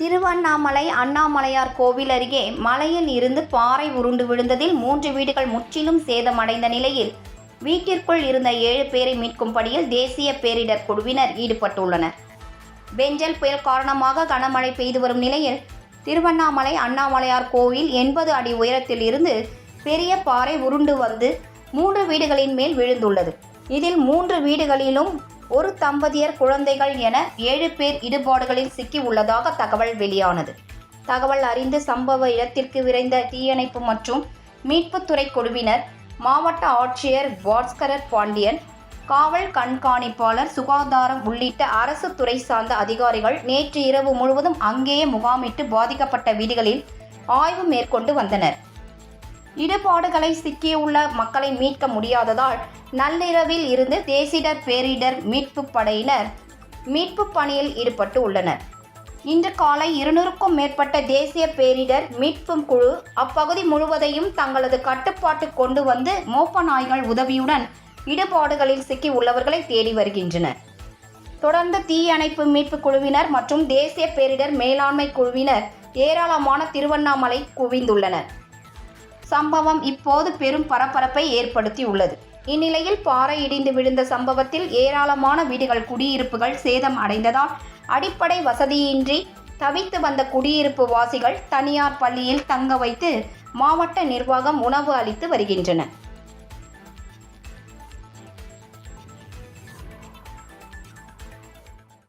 திருவண்ணாமலை அண்ணாமலையார் கோவில் அருகே மலையில் இருந்து பாறை உருண்டு விழுந்ததில் மூன்று வீடுகள் முற்றிலும் சேதமடைந்த நிலையில் வீட்டிற்குள் இருந்த ஏழு பேரை மீட்கும் பணியில் தேசிய பேரிடர் குழுவினர் ஈடுபட்டுள்ளனர். பெஞ்சல் புயல் காரணமாக கனமழை பெய்து வரும் நிலையில் திருவண்ணாமலை அண்ணாமலையார் கோவில் எண்பது அடி உயரத்தில் இருந்து பெரிய பாறை உருண்டு வந்து மூன்று வீடுகளின் மேல் விழுந்துள்ளது. இதில் மூன்று வீடுகளிலும் ஒரு தம்பதியர் குழந்தைகள் என ஏழு பேர் இடுபாடுகளில் சிக்கி உள்ளதாக தகவல் வெளியானது. தகவல் அறிந்து சம்பவ இடத்திற்கு விரைந்த தீயணைப்பு மற்றும் மீட்புத்துறை குழுவினர் மாவட்ட ஆட்சியர் பாஸ்கரர் பாண்டியன் காவல் கண்காணிப்பாளர் சுகாதாரம் உள்ளிட்ட அரசு துறை சார்ந்த அதிகாரிகள் நேற்று இரவு முழுவதும் அங்கேயே முகாமிட்டு பாதிக்கப்பட்ட வீடுகளில் ஆய்வு மேற்கொண்டு வந்தனர். இடுபாடுகளை சிக்கியுள்ள மக்களை மீட்க முடியாததால் நள்ளிரவில் இருந்து தேசிடர் பேரிடர் மீட்பு படையினர் மீட்பு பணியில் ஈடுபட்டு உள்ளனர். இன்று காலை இருநூறுக்கும் மேற்பட்ட தேசிய பேரிடர் மீட்பு குழு அப்பகுதி முழுவதையும் தங்களது கட்டுப்பாட்டு கொண்டு வந்து மோப்ப நாய்கள் உதவியுடன் இடுபாடுகளில் சிக்கி உள்ளவர்களை தேடி வருகின்றனர். தொடர்ந்து தீயணைப்பு மீட்பு குழுவினர் மற்றும் தேசிய பேரிடர் மேலாண்மை குழுவினர் ஏராளமான திருவண்ணாமலை குவிந்துள்ளனர். சம்பவம் இப்போது பெரும் பரபரப்பை ஏற்படுத்தியுள்ளது. இந்நிலையில் பாறை இடிந்து விழுந்த சம்பவத்தில் ஏராளமான வீடுகள் குடியிருப்புகள் சேதம் அடைந்ததால் அடிப்படை வசதியின்றி தவித்து வந்த குடியிருப்பு வாசிகள் தனியார் பள்ளியில் தங்க வைத்து மாவட்ட நிர்வாகம் உணவு அளித்து வருகின்றனர்